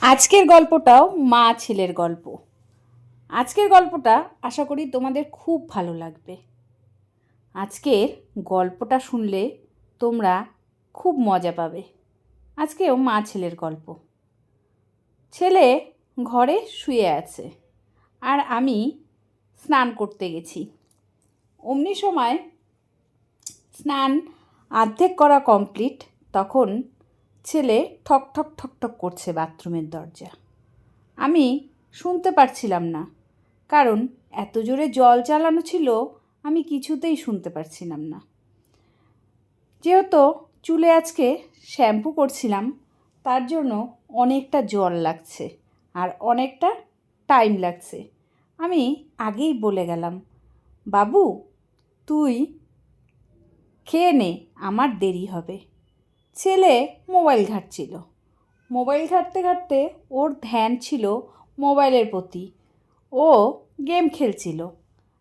আজকের গল্পটাও মা ছেলের গল্প। আজকের গল্পটা আশা করি তোমাদের খুব ভালো লাগবে। আজকের গল্পটা শুনলে তোমরা খুব মজা পাবে। আজকেও মা ছেলের গল্প। ছেলে ঘরে শুয়ে আছে আর আমি স্নান করতে গেছি। অমনি সময় স্নান অর্ধেক করা কমপ্লিট তখন ছেলে ঠক ঠক ঠক ঠক করছে বাথরুমের দরজা। আমি শুনতে পারছিলাম না, কারণ এত জোরে জল চালানো ছিল, আমি কিছুতেই শুনতে পারছিলাম না। যেহেতু চুলে আজকে শ্যাম্পু করছিলাম, তার জন্য অনেকটা জল লাগছে আর অনেকটা টাইম লাগছে। আমি আগেই বলে গেলাম, বাবু, তুই খেয়ে নে, আমার দেরি হবে। ছেলে মোবাইল ঘাঁটছিল। মোবাইল ঘাঁটতে ঘাঁটতে ওর ধ্যান ছিল মোবাইলের প্রতি। ও গেম খেলছিল।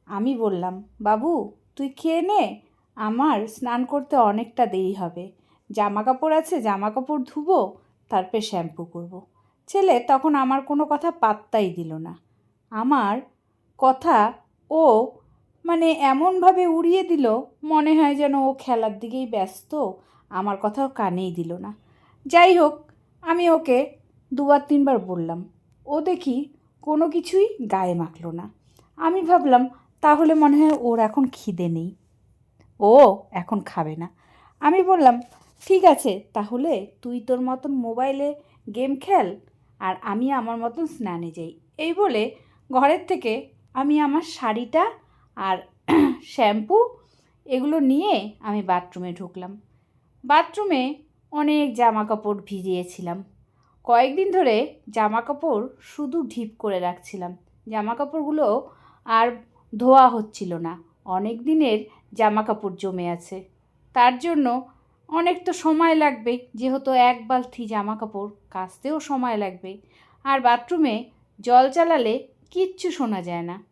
আমি বললাম, বাবু, তুই খেয়ে নে, আমার স্নান করতে অনেকটা দেরি হবে। জামা কাপড় আছে জামা কাপড় ধুবো, তারপরে শ্যাম্পু করব। ছেলে তখন আমার কোনো কথা পাত্তাই দিল না। আমার কথা ও মানে এমনভাবে উড়িয়ে দিল, মনে হয় যেন ও খেলার দিকেই ব্যস্ত। আমার কথাও কানেই দিল না। যাই হোক, আমি ওকে দুবার তিনবার বললাম। ও দেখি কোনো কিছুই গায়ে মাখল না। আমি ভাবলাম, তাহলে মনে হয় ওর এখন খিদে নেই। ও এখন খাবে না। আমি বললাম, ঠিক আছে, তাহলে তুই তোর মতন মোবাইলে গেম খেল আর আমি আমার মতন স্নানে যাই। এই বলে ঘরের থেকে আমি আমার শাড়িটা আর শ্যাম্পু এগুলো নিয়ে আমি বাথরুমে ঢুকলাম। বাথরুমে অনেক জামা কাপড় ভিজিয়েছিলাম। কয়েকদিন ধরে জামা কাপড় শুধু ঢিপ করে রাখছিলাম। জামা কাপড়গুলো আর ধোয়া হচ্ছিল না। অনেক দিনের জামা কাপড় জমে আছে। তার জন্য অনেক তো সময় লাগবে, যেহেতু এক বালতি জামা কাপড় কাচতেও সময় লাগবে। আর বাথরুমে জল চালালে কিচ্ছু শোনা যায় না।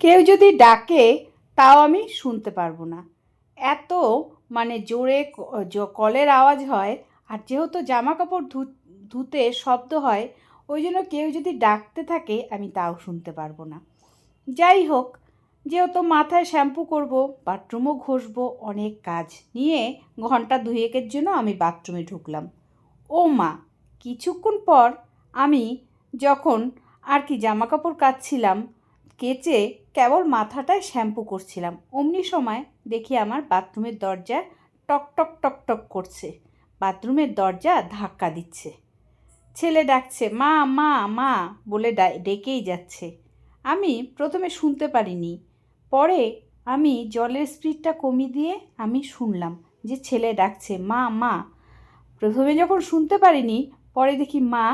কেউ যদি ডাকে, তাও আমি শুনতে পারব না। এত মানে জোরে কলের আওয়াজ হয় আর যেহেতু জামা কাপড় ধুতে শব্দ হয়, ওই জন্য কেউ যদি ডাকতে থাকে, আমি তাও শুনতে পারব না। যাই হোক, যেহেতু মাথায় শ্যাম্পু করব, বাথরুমও ঘষবো, অনেক কাজ নিয়ে ঘণ্টা দুয়েকের জন্য আমি বাথরুমে ঢুকলাম। ও মা, কিছুক্ষণ পর আমি যখন আর কি জামা কাপড় কাচ্ছিলাম, কেচে কেবল মাথাটায় শ্যাম্পু করছিলাম। অমনি সময় দেখি আমার বাথরুমের দরজা টক টক টক টক করছে। বাথরুমের দরজা ধাক্কা দিচ্ছে। ছেলে ডাকছে, মা মা মা, বলে ডেকেই যাচ্ছে। আমি প্রথমে শুনতে পারিনি। পরে আমি জলের স্পিডটা কমিয়ে দিয়ে আমি শুনলাম যে ছেলে ডাকছে, মা মা, প্রথমে যখন শুনতে পারিনি, পরে দেখি মা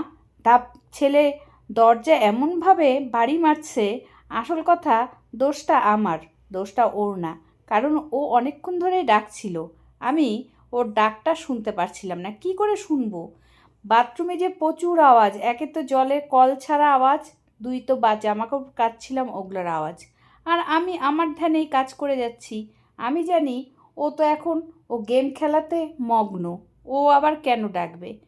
ডাব ছেলে দরজা এমনভাবে বাড়ি মারছে আসল কথা, দোষটা আমার, দোষটা ওর না। কারণ ও অনেকক্ষণ ধরেই ডাকছিল। আমি ওর ডাকটা শুনতে পারছিলাম না। কি করে শুনব? বাথরুমে যে প্রচুর আওয়াজ, একে তো জলের কল ছাড়া আওয়াজ, দুই তো বা জামা কাপড় কাচ্ছিলাম ওগুলোর আওয়াজ। আর আমি আমার ধ্যানেই কাজ করে যাচ্ছি। আমি জানি ও তো এখন ও গেম খেলাতে মগ্ন। ও আবার কেন ডাকবে?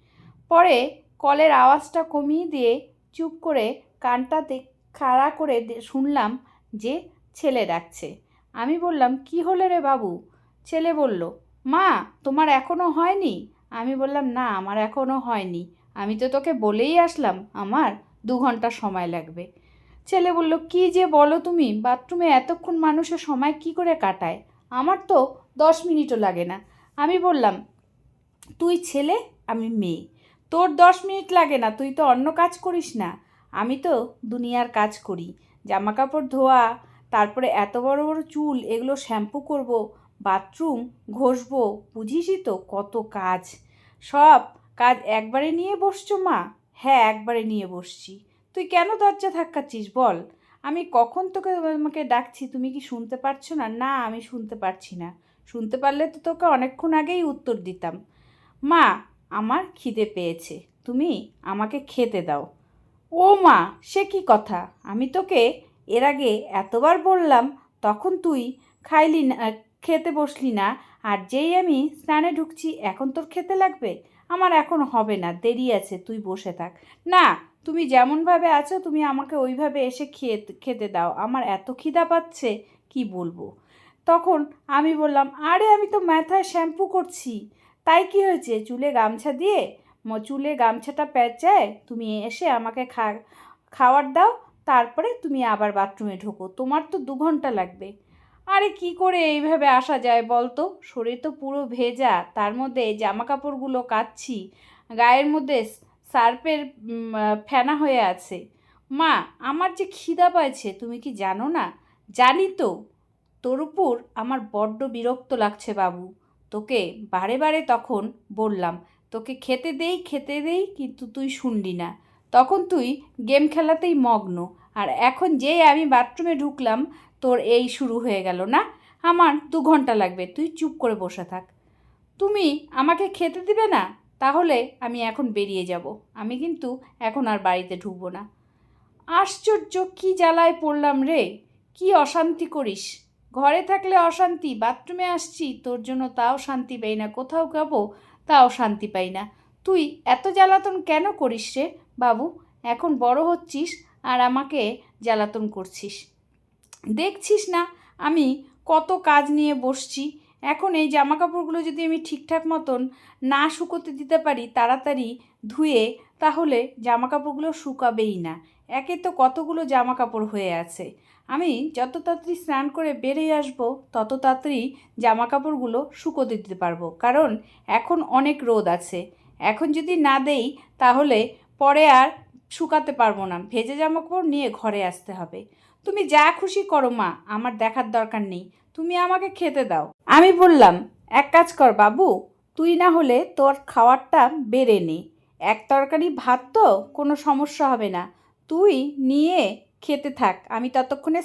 পরে কলের আওয়াজটা কমিয়ে দিয়ে চুপ করে কানটাতে খাড়া করে শুনলাম যে ছেলে ডাকছে। আমি বললাম, কি হলে রে বাবু? ছেলে বলল, মা, তোমার এখনও হয়নি? আমি বললাম, না, আমার এখনও হয়নি। আমি তো তোকে বলেই আসলাম, আমার দু ঘণ্টা সময় লাগবে। ছেলে বলল, কি যে বলো তুমি, বাথরুমে এতক্ষণ মানুষের সময় কি করে কাটায়? আমার তো দশ মিনিটও লাগে না। আমি বললাম, তুই ছেলে, আমি মেয়ে। তোর দশ মিনিট লাগে না, তুই তো অন্য কাজ করিস না। আমি তো দুনিয়ার কাজ করি জামা কাপড় ধোয়া, তারপরে এত বড় বড় চুল, এগুলো শ্যাম্পু করব, বাথরুম ঘষবো, বুঝিসই তো কত কাজ। সব কাজ একবারে নিয়ে বসছো মা? হ্যাঁ একবারে নিয়ে বসছি। তুই কেন দরজা ধাক্কাচ্ছিস বল? আমি কখন তোকে আমাকে ডাকছি, তুমি কি শুনতে পারছ না? না, আমি শুনতে পারছি না। শুনতে পারলে তো তোকে অনেকক্ষণ আগেই উত্তর দিতাম। মা, আমার খিদে পেয়েছে। তুমি আমাকে খেতে দাও। ও মা, সে কি কথা? আমি তোকে এর আগে এতবার বললাম, তখন তুই খাইলি না, খেতে বসলি না, আর যেই আমি স্নানে ঢুকছি, এখন তোর খেতে লাগবে? আমার এখন হবে না, দেরি আছে, তুই বসে থাক। না, তুমি যেমনভাবে আছো, তুমি আমাকে ওইভাবে এসে খেয়ে খেতে দাও, আমার এত খিদা পাচ্ছে, কি বলব? তখন আমি বললাম, আরে, আমি তো মাথায় শ্যাম্পু করছি, তাই কি হয়েছে? চুলে গামছা দিয়ে চুলে গামছাটা প্যাঁচায় তুমি এসে আমাকে খা খাওয়ার দাও, তারপরে তুমি আবার বাথরুমে ঢোকো। তোমার তো দু ঘণ্টা লাগবে। আরে কি করে এইভাবে আসা যায় বলতো? শরীর তো পুরো ভেজা, তার মধ্যে জামা কাপড়গুলো কাচ্ছি, গায়ের মধ্যে সার্পের ফেনা হয়ে আছে। মা, আমার যে খিদা পাইছে, তুমি কি জানো না? জানি তো। তোর উপর আমার বড্ড বিরক্ত লাগছে বাবু। তোকে বারে বারে তখন বললাম তোকে খেতে দেই খেতে দেই, কিন্তু তুই শুনলি না। তখন তুই গেম খেলাতেই মগ্ন। আর এখন যেই আমি বাথরুমে ঢুকলাম, তোর এই শুরু হয়ে গেল না? আমার দু ঘণ্টা লাগবে, তুই চুপ করে বসে থাক। তুমি আমাকে খেতে দিবে না? তাহলে আমি এখন বেরিয়ে যাব। আমি কিন্তু এখন আর বাড়িতে ঢুকবো না। আশ্চর্য, কি জ্বালায় পড়লাম রে! কি অশান্তি করিস। ঘরে থাকলে অশান্তি, বাথরুমে আসছি, তোর জন্য তাও শান্তি পাই না। কোথাও যাব তাও শান্তি পাই না। তুই এত জ্বালাতন কেন করিস রে বাবু? এখন বড় হচ্ছিস আর আমাকে জ্বালাতন করছিস। দেখছিস না, আমি কত কাজ নিয়ে বসছি। এখন এই জামা কাপড়গুলো যদি আমি ঠিকঠাক মতন না শুকোতে দিতে পারি তাড়াতাড়ি ধুয়ে, তাহলে জামা কাপড়গুলো শুকাবেই না। একে তো কতগুলো জামা কাপড় হয়ে আছে। আমি যত তাড়াতাড়ি স্নান করে বেরিয়ে আসব, তত তাড়াতাড়ি জামা কাপড়গুলো শুকোতে দিতে পারব। কারণ এখন অনেক রোদ আছে। এখন যদি না দেই, তাহলে পরে আর শুকাতে পারব না। ভেজে জামা কাপড় নিয়ে ঘরে আসতে হবে। তুমি যা খুশি করো, মা। আমার দেখার দরকার নেই। তুমি আমাকে খেতে দাও। আমি বললাম, এক কাজ কর বাবু, তুই না হলে তোর খাওয়ারটা বেড়ে নে। এক তরকারি ভাত তো কোনো সমস্যা হবে না। তুই নিয়ে খেতে থাক। আমি ততক্ষণে